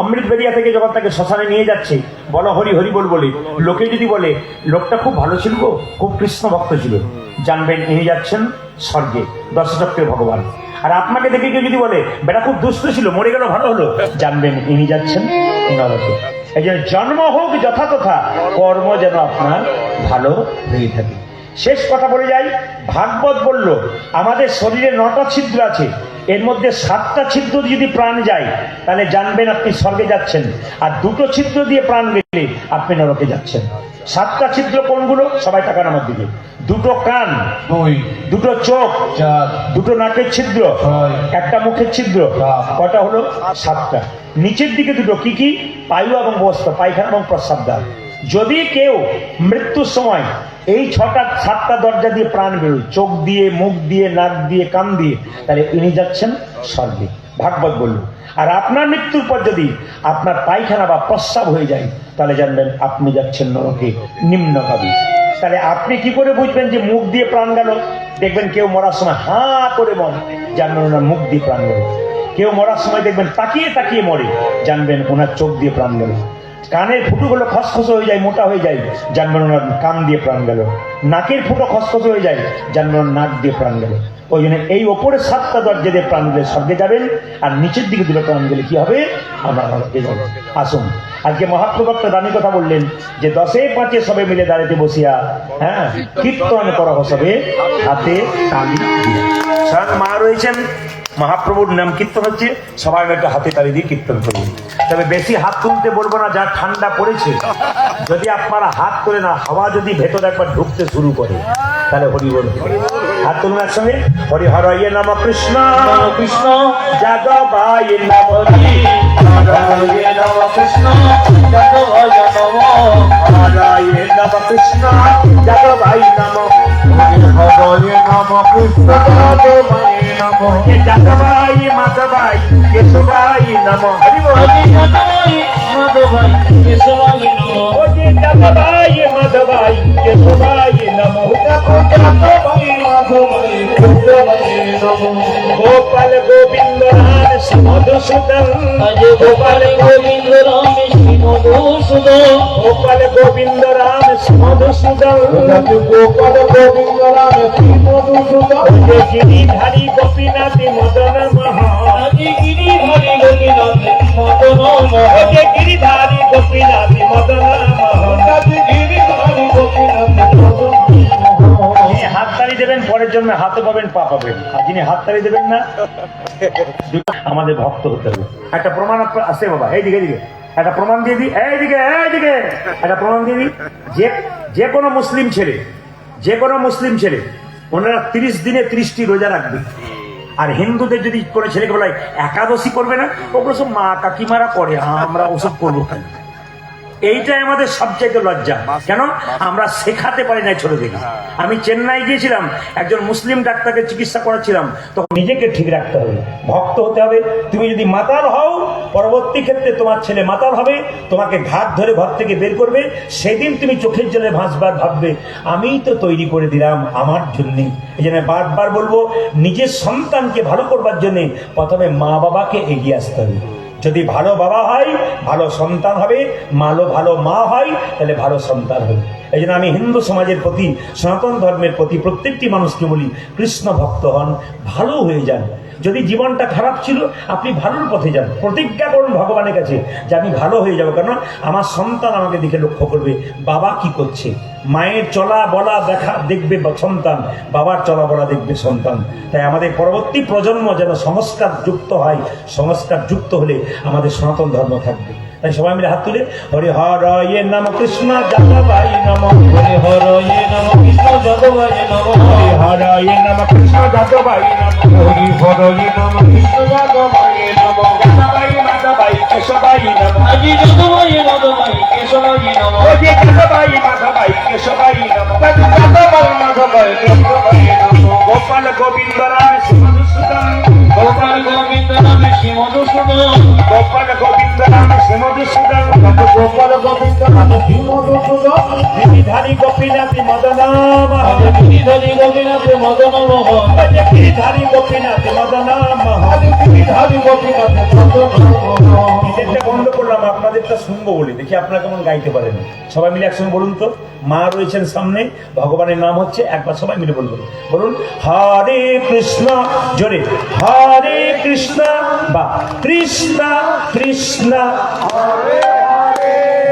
অমৃত বেরিয়া থেকে যখন তাকে শ্মশানে নিয়ে যাচ্ছে, বলো হরি হরি বল বলে। লোকে যদি বলে, লোকটা খুব ভালো ছিল গো, খুব কৃষ্ণ ভক্ত ছিল, জানবেন ইনি যাচ্ছেন স্বর্গে দর্শচক্রের ভগবান। আর আপনাকে দেখে কেউ যদি বলে, বেটা খুব দুষ্ট ছিল, মরে গেল, ভালো হলো, জানবেন ইনি যাচ্ছেন নরকে। এই জন্য জন্ম হোক যথাতথা কর্ম যেন আপনার ভালো হয়ে থাকে। শেষ কথা বলে যাই, ভাগবত বলল, আমাদের শরীরে নটা ছিদ্র আছে এর মধ্যে সাতটা ছিদ্র যদি প্রাণ যায় তাহলে জানবেন আপনি স্বর্গে যাচ্ছেন। আর দুটো ছিদ্র দিয়ে প্রাণ গেলে আপনি নরকে যাচ্ছেন। সাতটা ছিদ্র কোনগুলো? সবাই টাকার আমার দিকে। দুটো কান দুটো চোখ দুটো নাকের ছিদ্র একটা মুখের ছিদ্র। কটা হলো? সাতটা। নিচের দিকে দুটো কি কি? পায়ু এবং বস্ত্র পায়খানা এবং প্রস্রাব দ্বার। যদি কেউ মৃত্যুর সময় এই ছটা, সাতটা দরজা দিয়ে প্রাণ বেরোয়, চোখ দিয়ে, মুখ দিয়ে, নাক দিয়ে, কান দিয়ে, তাহলে ইনি যাচ্ছেন স্বর্গে। ভাগবত বলল, আর আপনার মৃত্যুর পর যদি আপনার পায়খানা বা প্রস্রাব হয়ে যায়, তাহলে জানবেন আপনি যাচ্ছেন নরকে নিম্নগামী তাহলে আপনি কি করে বুঝবেন যে মুখ দিয়ে প্রাণ গেল? দেখবেন কেউ মরার সময় হা করে মন জানবেন ওনার মুখ দিয়ে প্রাণ গেল। কেউ মরার সময় দেখবেন তাকিয়ে তাকিয়ে মরে, জানবেন ওনার চোখ দিয়ে প্রাণ গেল। কানের ফুটুগুলো খসখস হয়ে যায়, মোটা হয়ে যায় জানবেন ওনার কান দিয়ে প্রাণ গেল। নাকের ফুটো খসখস হয়ে যায় জানবেন নাক দিয়ে প্রাণ গেল। ওই জন্য এই ওপরে সাতটা দরজা দিয়ে প্রাণ গেলে স্বর্গে যাবেন, আর নিচের দিকে দুটো প্রাণ গেলে কি হবে? আমরা নরকে যাব। আসুন। আজকে মহাপ্রভক্ত দামি কথা বললেন যে, দশে পাঁচে সবে মিলে দাঁড়াতে বসিয়া হ্যাঁ কীর্তন করা হবে হাতে তালি মা রয়েছেন। মহাপ্রভুর নাম কীর্তন হচ্ছে সবাই একটু হাতে তালি দিয়ে কীর্তন করুন তবে বেশি হাত তুলতে বলব না যা ঠান্ডা পড়েছে। যদি আপনারা হাত তোলে না হাওয়া যদি ভেতরে একবার ঢুকতে শুরু করে তাহলে হরি বল হাত তুলুন একসঙ্গে। হরি হরয়ে নম কৃষ্ণ। কৃষ্ণ। যাদবায় নম। হরি হরে নম কৃষ্ণ। যাদবায় নম। হরয়ে নম কৃষ্ণ। যাদবায় নম। হরে নম কৃষ্ণ। নম। হরি যাদবায় মাধবায় নম। মধুসূদন। আজ গোপাল গোবিন্দ রাম শ্রী মধুসূদন গোপাল গোবিন্দ রাম মধুসূদন গোপাল গোবিন্দ রাম শ্রী মধুসূদন গিরিধারী গোপীনাথ মদন মহা। আজ গিরিধারী গোপীনাথ মদন মহা। গিরিধারী গোপীনাথ মদন দেবেন, পরের জন্য হাতও পাবেন, পা পাবেন। আর যিনি হাত হাততালি দেবেন না, আমাদের ভক্ত হতে হবে। একটা প্রমাণ আপনার আসে বাবা, এইদিকে এইদিকে। একটা প্রমাণ দিয়ে দিই, এইদিকে এইদিকে। একটা প্রমাণ দিয়ে দিই, যে যে কোনো মুসলিম ছেলে, যে কোনো মুসলিম ছেলে, ওনারা তিরিশ দিনে ত্রিশটি রোজা রাখবে। আর হিন্দুদের যদি কোনো ছেলেকে বলা একাদশী করবে না, ওগুলো সব মা কাকিমারা করে, আমরা ওসব করব কেন? এইটাই আমাদের সবচাইতে লজ্জা। কেন? আমরা শেখাতে পারি না ছোট থেকে আমি চেন্নাই গিয়েছিলাম একজন মুসলিম ডাক্তারকে চিকিৎসা করাচ্ছিলাম তখন নিজেকে ঠিক রাখতে হবে। ভক্ত হতে হবে। তুমি যদি মাতাল হও পরবর্তী ক্ষেত্রে তোমার ছেলে মাতাল হবে তোমাকে ঘাট ধরে ঘর থেকে বের করবে সেদিন তুমি চোখের জলে ভাসবার ভাববে আমিই তো তৈরি করে দিলাম আমার জন্যে। এই জন্য বারবার বলব নিজের সন্তানকে ভালো করবার জন্যে প্রথমে মা বাবাকে এগিয়ে আসতে হবে। যদি ভালো বাবা হয়, ভালো সন্তান হবে, মালো ভালো মা হয়, তাহলে ভালো সন্তান হবে। এই জন্য আমি হিন্দু সমাজের প্রতি, সনাতন ধর্মের প্রতি প্রত্যেকটি মানুষকে বলি কৃষ্ণ ভক্ত হন, ভালো হয়ে যান। যদি জীবনটা খারাপ ছিল, আপনি ভালোর পথে যান। প্রতিজ্ঞা করুন ভগবানের কাছে যে আমি ভালো হয়ে যাব কেন আমার সন্তান আমাকে দেখে লক্ষ্য করবে, বাবা কি করছে? মায়ের চলা বলা দেখা দেখবে সন্তান, বাবার চলা বলা দেখবে সন্তান। তাই আমাদের পরবর্তী প্রজন্ম যেন সংস্কার যুক্ত হয়, সংস্কার যুক্ত হলে আমাদের সনাতন ধর্ম থাকবে। তাই সবাই মিলে হাত তুলে হরে হর ইয়ে নাম কৃষ্ণ যাদবাই নম হরে হরে নম কৃষ্ণ যাদবায় নম হরে হর ইয়ে নাম কৃষ্ণ যাদবাই নম হরি হরে নম কৃষ্ণ যাদবায় নম যাদবাই মাধবাই কেশবাই নম আজি নম। যে মাধবাই কেশবাই নম গোপাল গোবিন্দ আপনাদেরটা শুনব বলি দেখি আপনারা কেমন গাইতে পারেন সবাই মিলে একসঙ্গে বলুন তো মা রয়েছেন সামনে ভগবানের নাম হচ্ছে একবার সবাই মিলে বলবেন বলুন হরে কৃষ্ণ জোরে হরে কৃষ্ণ বা কৃষ্ণ কৃষ্ণ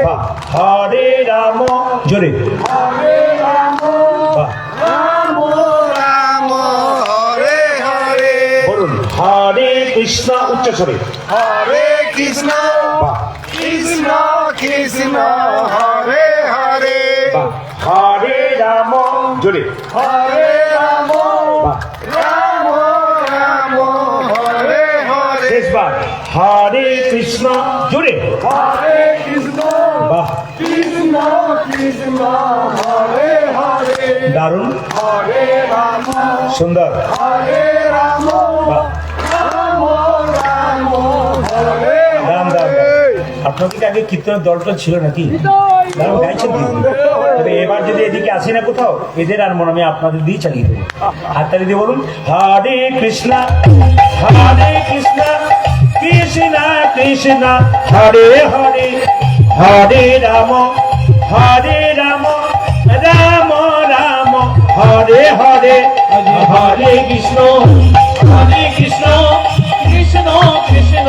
বা হরে রাম জোরে বাহ হরে কৃষ্ণ উচ্চস্বরে হরে কৃষ্ণ কৃষ্ণ কৃষ্ণ হরে হরে। হরে রাম জোরে। হরে রাম রাম রাম হরে হরে। শেষবার। হরে কৃষ্ণ জোরে। হরে কৃষ্ণ কৃষ্ণ কৃষ্ণ হরে হরে। দারুণ। হরে রাম। সুন্দর। হরে দাম দাম আপনার আগে কীর্তনের দলটা ছিল নাকি? তবে এবার যদি এদিকে আসি না কোথাও, এদের আর মনে আমি আপনাদের দিয়ে চালিয়ে দেবো। হাততালি দিয়ে বলুন হরে কৃষ্ণ হরে কৃষ্ণ কৃষ্ণ কৃষ্ণ হরে হরে হরে রাম হরে রাম রাম রাম হরে হরে হরে কৃষ্ণ হরে কৃষ্ণ কৃষ্ণ কৃষ্ণ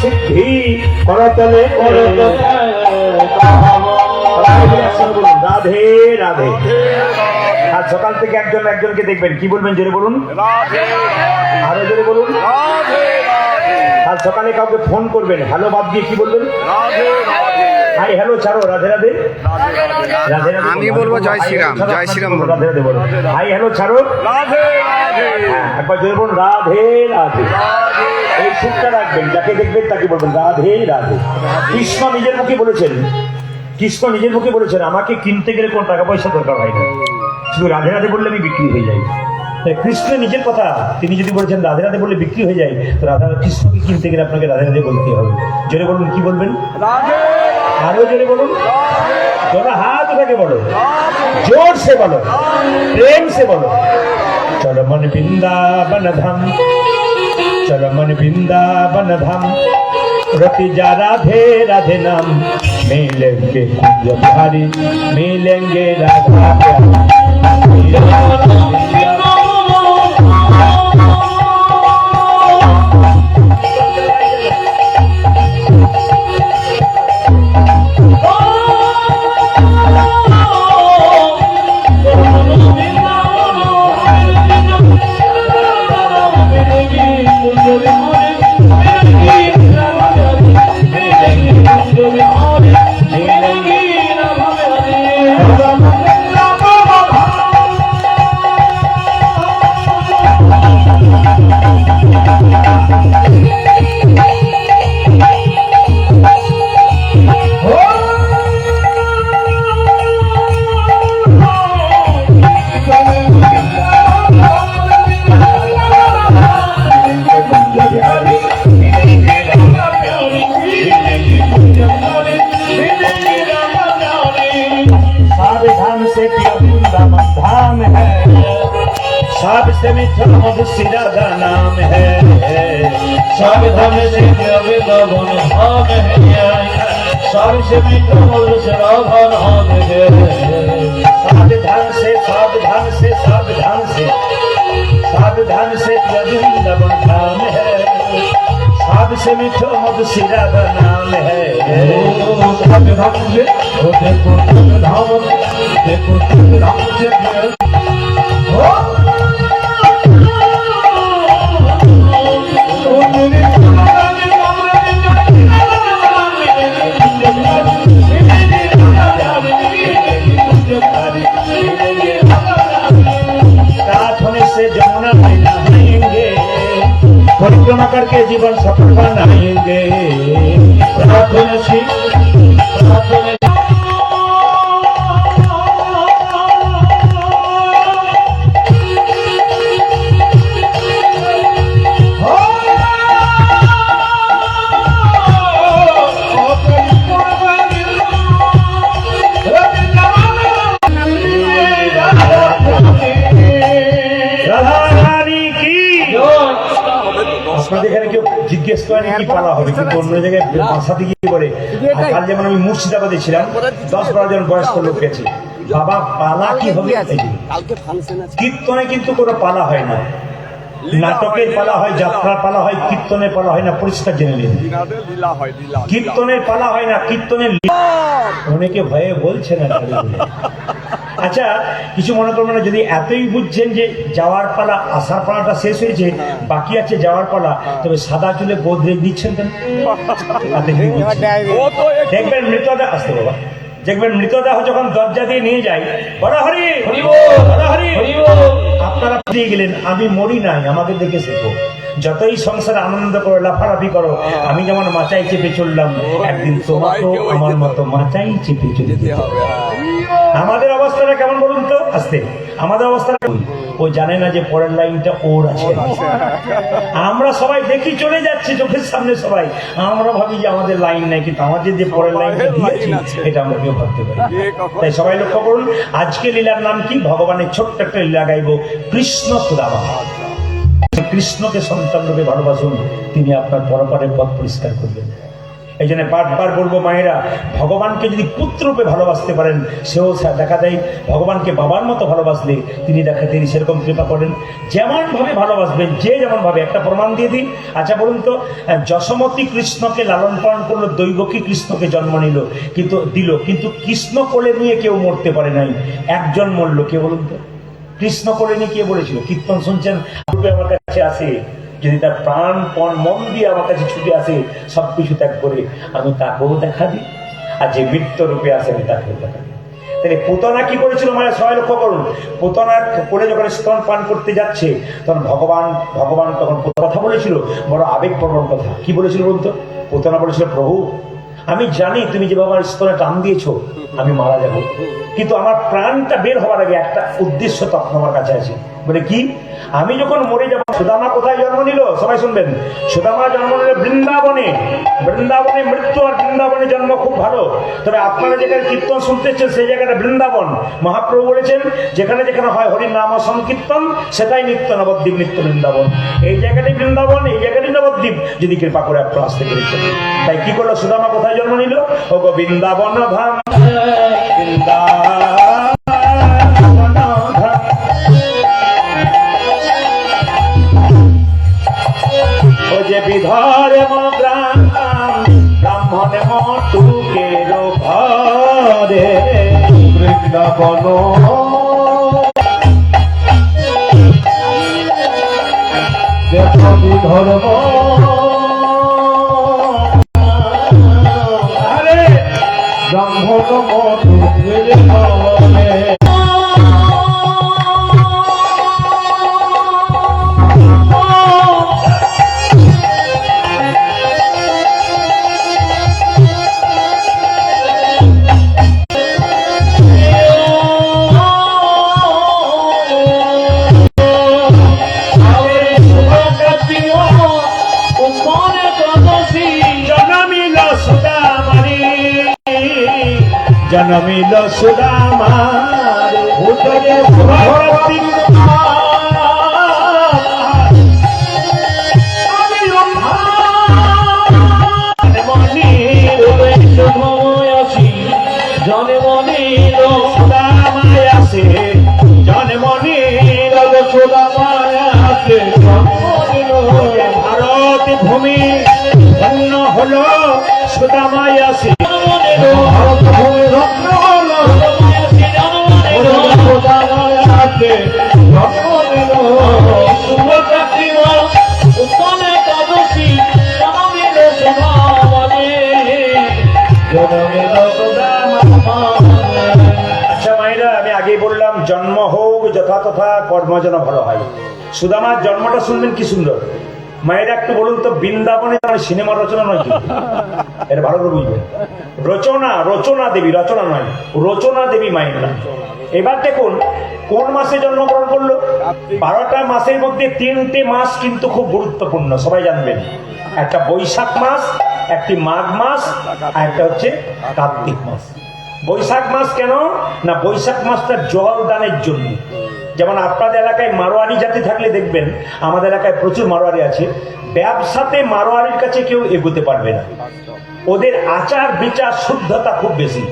সর্বসিদ্ধি করতলে রাধে রাধে আজ সকাল থেকে একজন একজনকে দেখবেন। কি বলবেন জোরে বলুন? আরও জোরে বলুন। আজ সকালে কাউকে ফোন করবেন। হ্যালো বাদ দিয়ে কি বলবেন? হাই হ্যালো ছাড়ো রাধে রাধে। আমি বলব জয় শ্রীরাম, জয় শ্রীরাম রাধে রাধে বলো হাই হ্যালো ছাড়ো। হ্যাঁ, একবার জোরে বলুন রাধে রাধে। এই সুরটা রাখবেন যাকে দেখবেন তাকে বলবেন রাধে রাধে। কৃষ্ণ নিজের মুখে বলেছেন। কৃষ্ণ নিজের মুখে বলেছেন আমাকে কিনতে গেলে কোনো টাকা পয়সা দরকার হয় না। শুধু রাধে রাধে বললে আমি বিক্রি হয়ে যাই। কৃষ্ণ নিজের কথা তিনি যদি বলেছেন রাধে রাধে বললে বিক্রি হয়ে যায় তো রাধা কৃষ্ণকে কিনতে গেলে আপনাকে রাধে রাধে বলতে হবে জোরে বলুন কি বলবেন আরো জোরে বলুন তোমরা হাত উঠাকে বলো जोर से बोलो प्रेम से बोलो चलो मन वृंदावन धाम चलो मन वृंदावन धाम रति जा राधे राधे नाम मिलेंगे कुंज बिहारी मिलेंगे राधा प्यारी में थोड़ा सीधा का नाम है सब धन से कवि गवन हम है सब से में कमल सराभन हम है सावधान से सावधान से सावधान से सावधान से प्रवीण गवन धाम है सब से में थोड़ा का नाम है सब धन से देखो धाम देखो तुम राम আমাকে জীবন সফল বানাই দে। অন্য জায়গায় বাসাতে গিয়ে করে আর কাল যেমন আমি মুর্শিদাবাদে ছিলাম দশ বারো জন বয়স্ক লোক গেছে। বাবা পালা কি হবে এই যে, কালকে ফাংশন আছে। কীর্তনে কিন্তু কোনো পালা হয় না। নাটকের পালা হয় যাত্রার পালা হয় কীর্তনের পালা হয় না পরিষ্কার জেনে নিন। লীলা হয় লীলা কীর্তনের পালা হয় না কীর্তনের অনেকে ভয়ে বলছে না। আচ্ছা কিছু মনে করবেন না যদি এতই বুঝছেন যে যাওয়ার পালা আসার পালাটা শেষ হয়েছে বাকি আছে যাওয়ার পালা তবে সাদা চুলে গোদরেজ দিচ্ছেন কেন? দেখবেন মৃতদেহ আসতে বাবা। দেখবেন মৃতদেহ যখন দরজা দিয়ে নিয়ে যায় বড় হরি হরি বল। বড় হরি। হরি বল। আপনারা দিয়ে গেলেন আমি মরি নাই আমাকে দেখে শেখো। যতই সংসারে আনন্দ করো লাফালাফি করো আমি যেমন মাচাই চেপে চললাম একদিন তোমাকেও আমার মতো মাচাই চেপে চলে যেতে হবে হ্যাঁ। আমাদের অবস্থাটা কেমন বলুন তো? আসতে। আমাদের অবস্থাটা ও জানে না যে পরের লাইনটা ওর আছে। আমরা সবাই দেখি চলে যাচ্ছি চোখের সামনে সবাই। আমরা ভাবি যে আমাদের লাইন নাই কিন্তু আমাদের যে পরের লাইনটা দিয়েছি এটা আমরা কেউ ভাবতে পারি তাই সবাই লক্ষ্য করুন আজকে লীলার নাম কি? ভগবানের ছোট্ট একটা লীলা গাইব। কৃষ্ণ সুদামা কৃষ্ণকে সন্তান রূপে ভালোবাসুন তিনি আপনার পরপারের পথ পরিষ্কার করবেন। এই জন্য বারবার বলব, মায়েরা, ভগবানকে যদি পুত্র রূপে ভালোবাসতে পারেন, সেও দেখা দেয়, ভগবানকে বাবার মতো ভালোবাসলে তিনি দেখা, তিনি সেরকম কৃপা করেন। যেমনভাবে ভালোবাসবেন যে যেমনভাবে, একটা প্রমাণ দিয়ে দিই। আচ্ছা বলুন তো যশোমতী কৃষ্ণকে লালন পালন করল দৈবকী কৃষ্ণকে জন্ম নিল? কিন্তু, দিল। কিন্তু কৃষ্ণ কোলে নিয়ে কেউ মরতে পারে নাই। একজন মরলো, কে বলুন তো? কৃষ্ণ কোলে নিয়ে কে বলেছিল কীর্তন শুনছেন? আমার কাছে আসে যদি তার প্রাণ পণ মন দিয়ে আমার কাছে ছুটে আসে সব কিছু ত্যাগ করে আমি তাকেও দেখা দিই। আর যে মৃত্যু রূপে আসে, আমি তাকেও দেখা দিই। তাহলে পুতনা কি করেছিল মানে সবাই লক্ষ্য করুন। পুতনার করে যখন স্তন পান করতে যাচ্ছে, তখন ভগবান ভগবান তখন কথা বলেছিল। বড় আবেগপ্রবণ কথা। কি বলেছিল বলুন তো? পুতনা বলেছিল, প্রভু, আমি জানি তুমি যে বাবার স্তনে টান দিয়েছ, আমি মারা যাব। কিন্তু আমার প্রাণটা বের হওয়ার আগে একটা উদ্দেশ্য তখন আমার কাছে আছে। বলে কি? আমি যখন মরে যাব, সুদামা কোথায় জন্ম নিল? সবাই শুনবেন। সুদামা জন্ম নিল বৃন্দাবনে। বৃন্দাবনে মৃত্যু আর বৃন্দাবনে জন্ম খুব ভালো। তবে আপনারা যেখানে কীর্তন শুনতেছেন সেই জায়গাটা বৃন্দাবন। মহাপ্রভু বলেছেন, যেখানে যেখানে হয় হরির নাম সংকীর্তন, সেটাই নিত্য নবদ্বীপ, নিত্য বৃন্দাবন। এই জায়গাটাই বৃন্দাবন, এই জায়গাটাই নবদ্বীপ। যদি কৃপা করে আপনারা আসতে পেরেছেন তাই কি করল সুদামা? কোথায় জন্ম নিল? ও গো বৃন্দাবন ধাম। বৃন্দাবন। বিধর্ম গ্রাম ব্রাহ্মণ মটুকের ঘরে। বৃন্দাবন। আরে ব্রাহ্মণ মধুকের ঘরে তথা কর্ম যেন ভালো হয়। সুদামার জন্মটা শুনবেন কি সুন্দর। মায়েরা একটু বলুন তো, বৃন্দাবনে সিনেমা রচনা নয় এটা ভালো করে বুঝবেন। রচনা রচনা দেবী, রচনা নয়, রচনা দেবী মায়ের নাম। এবার দেখুন, কোন মাসে জন্মগ্রহণ করল? বারোটা মাসের মধ্যে তিনটে মাস কিন্তু খুব গুরুত্বপূর্ণ, সবাই জানবেন। একটা বৈশাখ মাস, একটি মাঘ মাস, আর একটা হচ্ছে কার্তিক মাস। বৈশাখ মাস কেন? না, বৈশাখ মাসটা জল দানের জন্য। যেমন আপনাদের এলাকায় মারোয়ারি জাতি থাকলে দেখবেন, আমাদের এলাকায় প্রচুর মারোয়ারি আছে। ব্যবসাতে মারোয়ারির কাছে কেউ এগোতে পারবে না। ওদের আচার বিচার শুদ্ধতা খুব বেশি।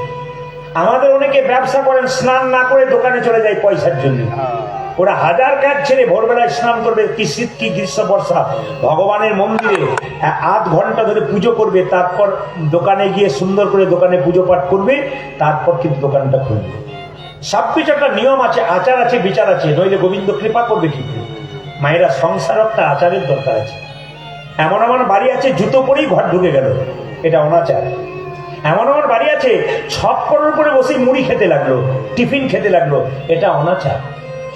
আমাদের অনেকে ব্যবসা করেন, স্নান না করে দোকানে চলে যায় পয়সার জন্য। ওরা হাজার কাজ ছেড়ে ভোরবেলায় স্নান করবে, কি শীত, কি গ্রীষ্ম, বর্ষা। ভগবানের মন্দিরে আধ ঘণ্টা ধরে পুজো করবে, তারপর দোকানে গিয়ে সুন্দর করে দোকানে পুজো পাঠ করবে, তারপর কিন্তু দোকানটা খুলবে। সব কিছু একটা নিয়ম আছে, আচার আছে, বিচার আছে, নইলে গোবিন্দ কৃপা করবে কি করে? মায়েরা সংসার একটা আচারের দরকার আছে। এমন এমন বাড়ি আছে, জুতো পরেই ঘর ঢুকে গেল, এটা অনাচার। এমন এমন বাড়ি আছে ছপ্পরের উপরে বসে মুড়ি খেতে লাগল, টিফিন খেতে লাগল, এটা অনাচার।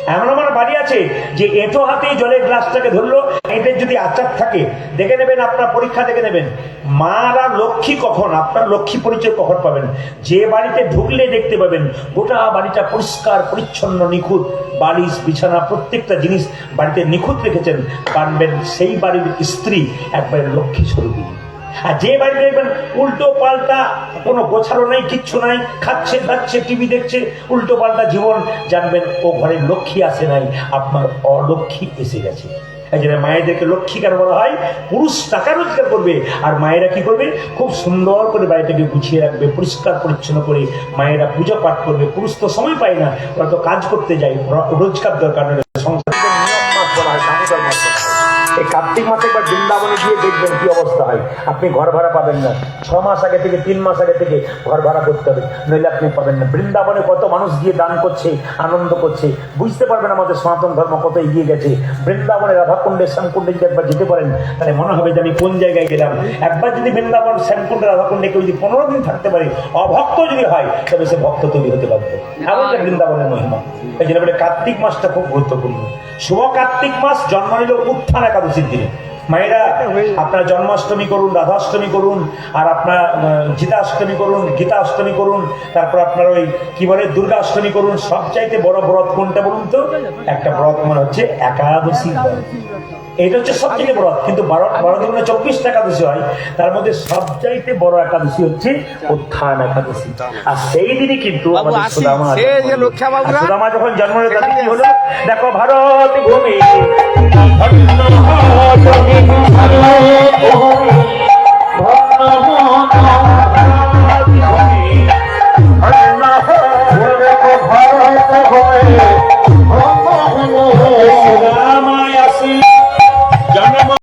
এমন এমন বাড়ি আছে যে এঁটো হাতেই জলের গ্লাসটাকে ধরলো এদের যদি আচার থাকে, দেখে নেবেন আপনার পরীক্ষা দেখে নেবেন। মারা লক্ষ্মী কখন? আপনার লক্ষ্মী পরিচয় কখন পাবেন? যে বাড়িতে ঢুকলে দেখতে পাবেন, গোটা বাড়িটা পরিষ্কার, পরিচ্ছন্ন, নিখুঁত। বালিশ, বিছানা, প্রত্যেকটা জিনিস বাড়িতে নিখুঁত রেখেছেন। পারবেন সেই বাড়ির স্ত্রী একবারে লক্ষ্মী স্বরূপী। আর যে বাড়িতে দেখবেন, উল্টো পাল্টা, কোনো গোছানো নেই, কিচ্ছু নাই, খাচ্ছে খাচ্ছে, টিভি দেখছে, উল্টো পাল্টা জীবন জানবেন, ও ঘরে লক্ষ্মী আসে নাই, আপনার অলক্ষ্মী এসে গেছে। এই জন্য মায়েদেরকে লক্ষ্মী কেন বলা হয়? পুরুষ টাকা রোজগার করবে, আর মায়েরা কি করবে? খুব সুন্দর করে বাড়িটাকে গুছিয়ে রাখবে, পরিষ্কার পরিচ্ছন্ন করে মায়েরা পুজো পাঠ করবে, পুরুষ তো সময় পায় না, ওরা তো কাজ করতে যায় রোজগার দরকার সংসার এই কার্তিক মাসে একবার বৃন্দাবনে গিয়ে দেখবেন কি অবস্থা হয়। আপনি ঘর ভাড়া পাবেন না। ছ মাস আগে থেকে, তিন মাস আগে থেকে ঘর ভাড়া করতে হবে। নইলে আপনি পাবেন না। বৃন্দাবনে কত মানুষ গিয়ে দান করছে, আনন্দ করছে। বুঝতে পারবেন আমাদের সনাতন ধর্ম কত এগিয়ে গেছে। বৃন্দাবনে রাধাকুণ্ডে, শ্যামকুণ্ডে যদি একবার যেতে পারেন, তাহলে মনে হবে যে আমি কোন জায়গায় গেলাম। একবার যদি বৃন্দাবন, শ্যামকুণ্ডে, রাধাকুণ্ডে কেউ যদি পনেরো দিন থাকতে পারে, অভক্ত যদি হয়, তবে সে ভক্ত তৈরি হতে পারবে। একটা বৃন্দাবনের মহিমা। এই জন্য বলে কার্তিক মাসটা খুব গুরুত্বপূর্ণ। শুভ কার্তিক মাস, জন্ম নিল উত্থান একাদশীর দিনে মায়েরা আপনার জন্মাষ্টমী করুন রাধাষ্টমী করুন আর আপনার জিতাষ্টমী করুন গীতাষ্টমী করুন তারপর আপনার ওই কি বলে দুর্গাষ্টমী করুন সবচাইতে বড় ব্রত কোনটা বলুন তো? একটা ব্রত মানে হচ্ছে একাদশী ব্রত। এটা হচ্ছে সবচেয়ে বড় কিন্তু বারো বারো দুগুণে চব্বিশটা একাদশী হয় তার মধ্যে সবচাইতে বড় একাদশী হচ্ছে উত্থান একাদশী। আর সেই দিনই কিন্তু সুদামা যখন জন্ম হলো দেখো ভারত ভূমি। ভারত ভূমি